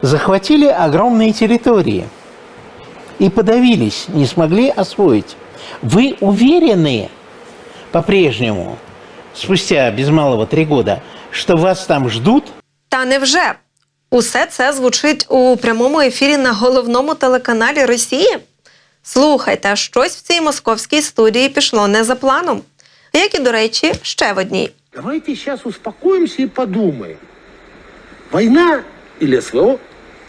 захватили огромные территории и подавились, не смогли освоить. Вы уверены по-прежнему, спустя без малого три года, что вас там ждут? Та невже? Усе це звучить у прямому ефірі на головному телеканалі Росії? Слухайте, щось в цій московській студії пішло не за планом. Як і, до речі, ще в одній. Давайте сейчас успокоимся и подумаем. Война или СВО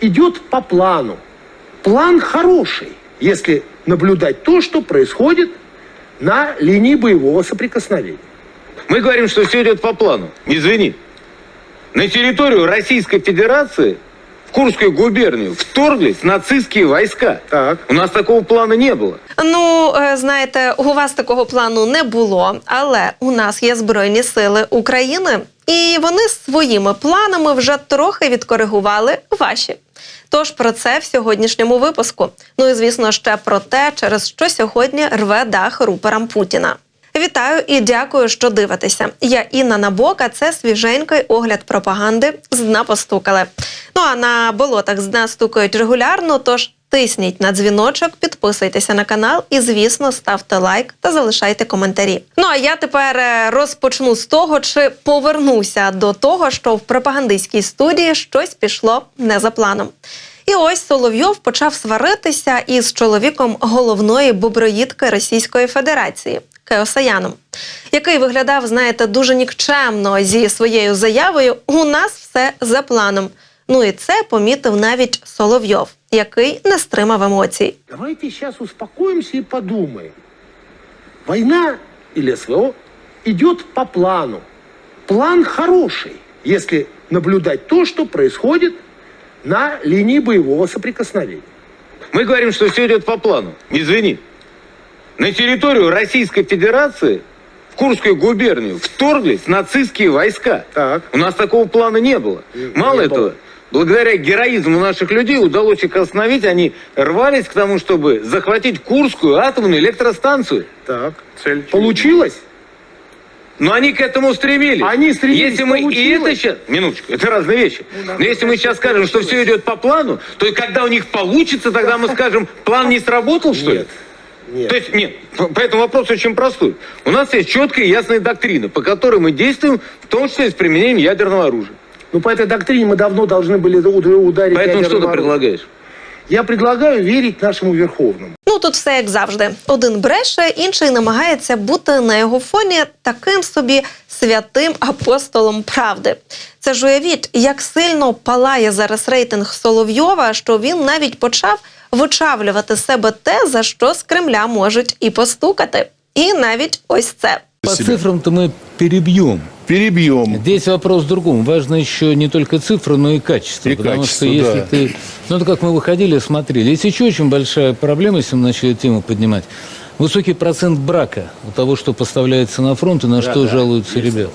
идет по плану. План хороший, если наблюдать то, что происходит на линии боевого соприкосновения. Мы говорим, что все идет по плану. Извини. На территорию Российской Федерации в Курскую губернию вторглись нацистские войска. Так. У нас такого плана не было. Ну, е, знаєте, у вас такого плану не було, але у нас є Збройні Сили України, і вони своїми планами вже трохи відкоригували ваші. Тож про це в сьогоднішньому випуску. Ну і звісно, ще про те, через що сьогодні рве дах руперам Путіна. Вітаю і дякую, що дивитеся. Я Інна Набока. Це свіженький огляд пропаганди з дна постукали. Ну а на болотах з дна стукають регулярно. Тож тисніть на дзвіночок, підписуйтеся на канал і, звісно, ставте лайк та залишайте коментарі. Ну а я тепер е, розпочну з того, чи повернуся до того, що в пропагандистській студії щось пішло не за планом. І ось Соловйов почав сваритися із чоловіком головної боброїдки Російської Федерації Кеосаяном, який виглядав, знаєте, дуже нікчемно зі своєю заявою У нас все за планом. Ну і це помітив навіть Соловйов, який не стримав емоцій. Давайте сейчас успокоимся и подумаем. Война или СВО идет по плану. План хороший, если наблюдать то, что происходит на линии боевого соприкосновения. Мы говорим, что все идет по плану. Извини. На территорию Российской Федерации в Курскую губернию вторглись нацистские войска. Так. У нас такого плана не было. Не- Мало не этого, было. благодаря героизму наших людей удалось их остановить. Они рвались к тому, чтобы захватить Курскую атомную электростанцию. Так. Получилось? Но они к этому стремились. Они стремились, Если мы и получилось. это сейчас... Минуточку, это разные вещи. Но если мы сейчас скажем, что все идет по плану, то и когда у них получится, тогда мы скажем, план не сработал, что ли? Нет. Нет. То есть, нет, п- поэтому вопрос очень простой. У нас есть четкая и ясная доктрина, по которой мы действуем, в том числе и с применением ядерного оружия. Ну, по этой доктрине мы давно должны были уд- ударить Поэтому что ядерным ты оружием. предлагаешь? Я предлагаю верить нашему Верховному. Ну тут все як завжди. Один бреше, інший намагається бути на його фоні таким собі святим апостолом правди. Це ж уявіть, як сильно палає зараз рейтинг Соловйова, що він навіть почав вичавлювати з себе те, за що з Кремля можуть і постукати. І навіть ось це. По цифрам-то мы перебьем. Перебьем. Здесь вопрос в другом. Важно еще не только цифры, но и качество. И потому качество, что если да. ты... Ну, это как мы выходили, смотрели. Есть еще очень большая проблема, если мы начали эту тему поднимать. Высокий процент брака у того, что поставляется на фронт и на что жалуются ребята.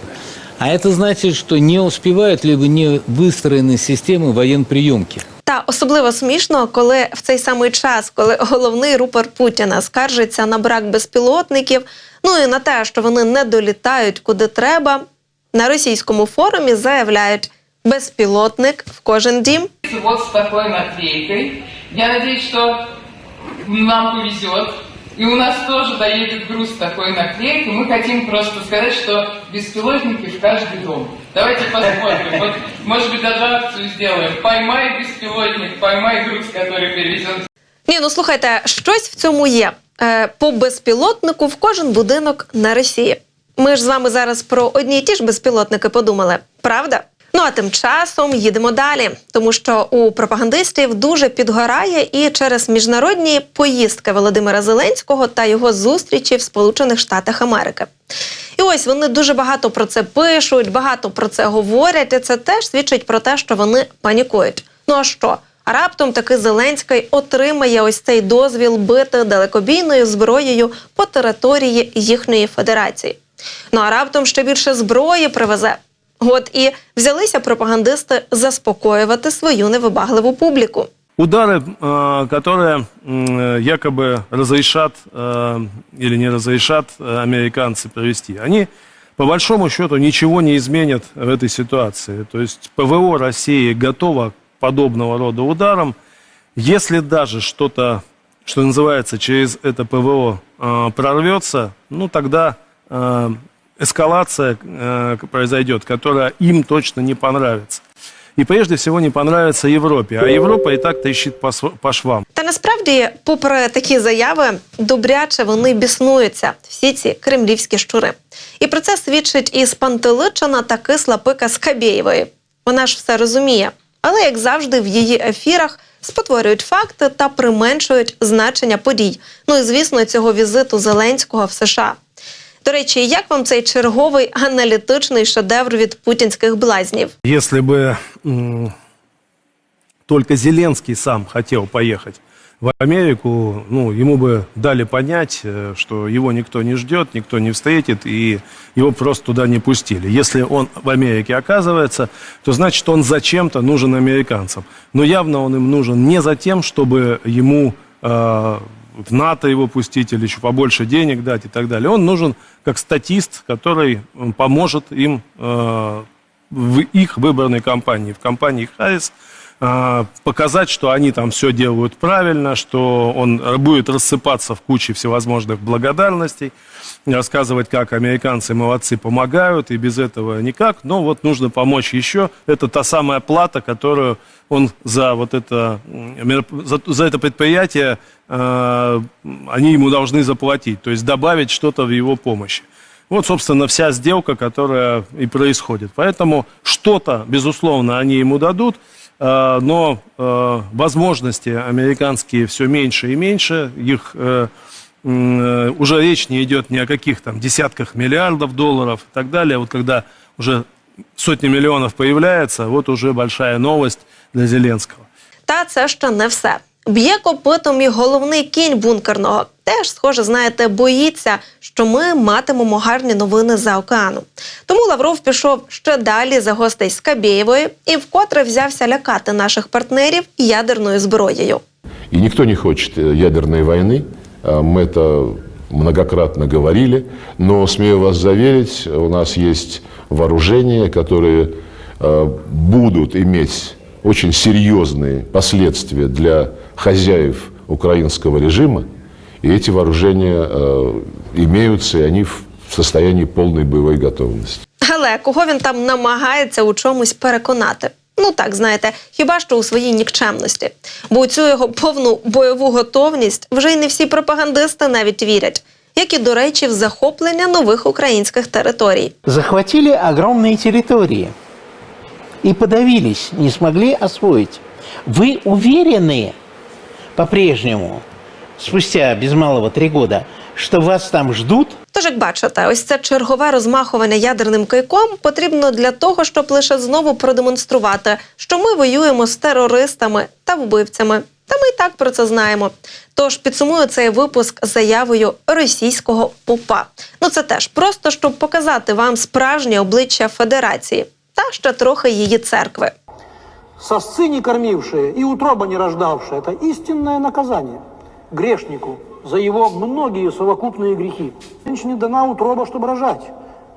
А это значит, что не успевают либо не выстроены системы военприемки. Та особливо смішно, коли в цей самий час, коли головний рупор Путіна скаржиться на брак безпілотників, ну і на те, що вони не долітають куди треба, на російському форумі заявляють безпілотник в кожен дім. вот з такою наклейкою. Я надеюсь, що нам повезет. И у нас тоже доедет груз с такой наклейкой. Мы хотим просто сказать, что беспилотники в каждый дом. Давайте посмотрим. Вот, может быть, даже акцию сделаем. Поймай беспилотник, поймай груз, который перевезен Ні, ну слухайте, щось в цьому є. Е, по безпілотнику в кожен будинок на Росії. Ми ж з вами зараз про одні й ті ж безпілотники подумали, правда? Ну а тим часом їдемо далі, тому що у пропагандистів дуже підгорає і через міжнародні поїздки Володимира Зеленського та його зустрічі в Сполучених Штатах Америки. І ось вони дуже багато про це пишуть, багато про це говорять, і це теж свідчить про те, що вони панікують. Ну а що? А раптом таки Зеленський отримає ось цей дозвіл бити далекобійною зброєю по території їхньої федерації. Ну а раптом ще більше зброї привезе. От і взялися пропагандисти заспокоювати свою невибагливу публіку. Удары, э, которые м, якобы разрешат э, или не разрешат э, американцы провести, они по большому счету ничего не изменят в этой ситуации. То есть ПВО России готово подобного рода ударам. Если даже что-то, что называется, через это ПВО э, прорвется, ну тогда э, эскалация э, произойдет, которая им точно не понравится. И прежде всего не понравится Европе. А Европа и так трещит по, по швам. Та насправді, попри такі заяви, добряче вони біснуються, всі ці кремлівські щури. І про це свідчить і спантеличена та кисла пика Скабєєвої. Вона ж все розуміє, але як завжди, в її ефірах спотворюють факти та применшують значення подій. Ну і звісно, цього візиту Зеленського в США. До речі, як вам цей черговий аналітичний шедевр від путінських блазнів? Если бы м, только Зеленский сам хотел поехать в Америку, ну, ему бы дали понять, э, что его никто не ждет, никто не встретит, и его просто туда не пустили. Если он в Америке оказывается, то значит он зачем-то нужен американцам. Но явно он им нужен не за тем, чтобы ему э, в НАТО его пустить или еще побольше денег дать и так далее. Он нужен как статист, который поможет им э, в их выборной кампании, в кампании Харрис, показать, что они там все делают правильно, что он будет рассыпаться в куче всевозможных благодарностей, рассказывать, как американцы молодцы помогают, и без этого никак. Но вот нужно помочь еще. Это та самая плата, которую он за вот это, за, за это предприятие, э, они ему должны заплатить, то есть добавить что-то в его помощи. Вот, собственно, вся сделка, которая и происходит. Поэтому что-то, безусловно, они ему дадут, э, но э, возможности американские все меньше и меньше. Их э, м, э, уже речь не идет ни о каких там десятках миллиардов долларов и так далее. Вот когда уже сотни миллионов появляется, вот уже большая новость для Зеленского. Та це ще не все. Б'є копитом і головний кінь бункерного. Теж, схоже, знаєте, боїться, що ми матимемо гарні новини за океаном. Тому Лавров пішов ще далі за гостей з Кабєєвої і вкотре взявся лякати наших партнерів ядерною зброєю. И никто не хочет э, ядерной войны. А, Мы это многократно говорили. Но, смею вас заверить, у нас есть вооружения, которые э, будут иметь очень серьезные последствия для хозяев украинского режима. И эти вооружения э, имеются, и они в состоянии полной боевой готовности. Але кого він там намагається у чомусь переконати? Ну так, знаєте, хіба що у своїй нікчемності. Бо у цю його повну бойову готовність вже й не всі пропагандисти навіть вірять, як і, до речі, в захоплення нових українських територій. захватили огромные территории и подавились, не смогли освоить. Вы уверены по-прежнему, Спустя без малого три года, что вас там ждут? Тож, як бачите, ось це чергове розмахування ядерним кийком потрібно для того, щоб лише знову продемонструвати, що ми воюємо з терористами та вбивцями. Та ми і так про це знаємо. Тож підсумую цей випуск заявою російського попа. Ну це теж просто щоб показати вам справжнє обличчя Федерації та ще трохи її церкви. Сосцы не кормившие и утроба не рождавшие – это истинное наказание грешнику за его многие совокупные грехи. Женщине дана утроба, чтобы рожать,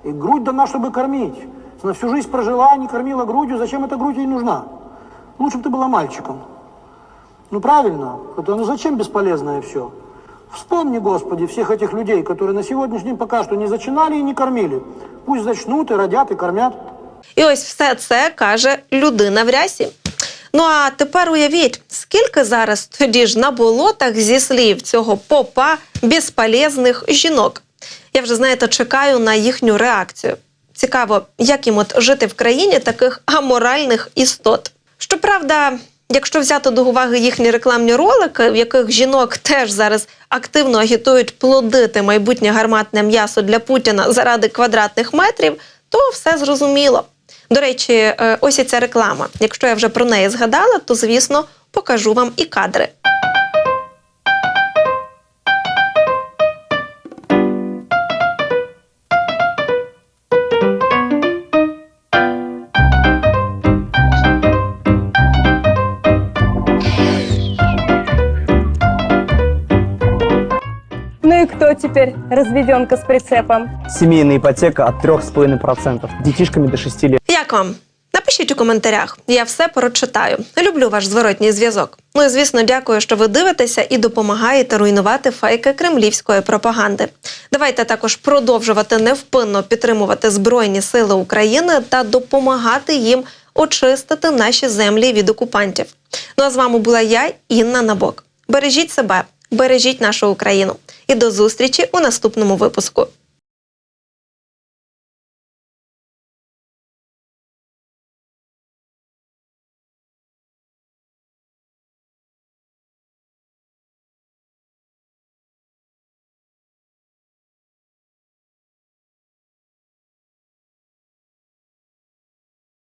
и грудь дана, чтобы кормить. Она всю жизнь прожила, не кормила грудью, зачем эта грудь ей нужна? Лучше бы ты была мальчиком. Ну правильно, это ну зачем бесполезное все? Вспомни, Господи, всех этих людей, которые на сегодняшний день пока что не зачинали и не кормили. Пусть зачнут и родят, и кормят. І ось все це каже людина в рясі. Ну а тепер уявіть, скільки зараз тоді ж на болотах зі слів цього попа безполезних жінок. Я вже знаєте, чекаю на їхню реакцію. Цікаво, як їм от жити в країні таких аморальних істот. Щоправда, якщо взяти до уваги їхні рекламні ролики, в яких жінок теж зараз активно агітують плодити майбутнє гарматне м'ясо для Путіна заради квадратних метрів, то все зрозуміло. До речі, е, ось і ця реклама. Якщо я вже про неї згадала, то звісно покажу вам і кадри. Ну и кто теперь разведенка с прицепом? Семейная ипотека от 3,5%. Детишками до 6 лет. Як вам? Напишіть у коментарях, я все прочитаю. Люблю ваш зворотній зв'язок. Ну і звісно, дякую, що ви дивитеся і допомагаєте руйнувати фейки кремлівської пропаганди. Давайте також продовжувати невпинно підтримувати Збройні Сили України та допомагати їм очистити наші землі від окупантів. Ну а з вами була я, Інна Набок. Бережіть себе, бережіть нашу Україну і до зустрічі у наступному випуску.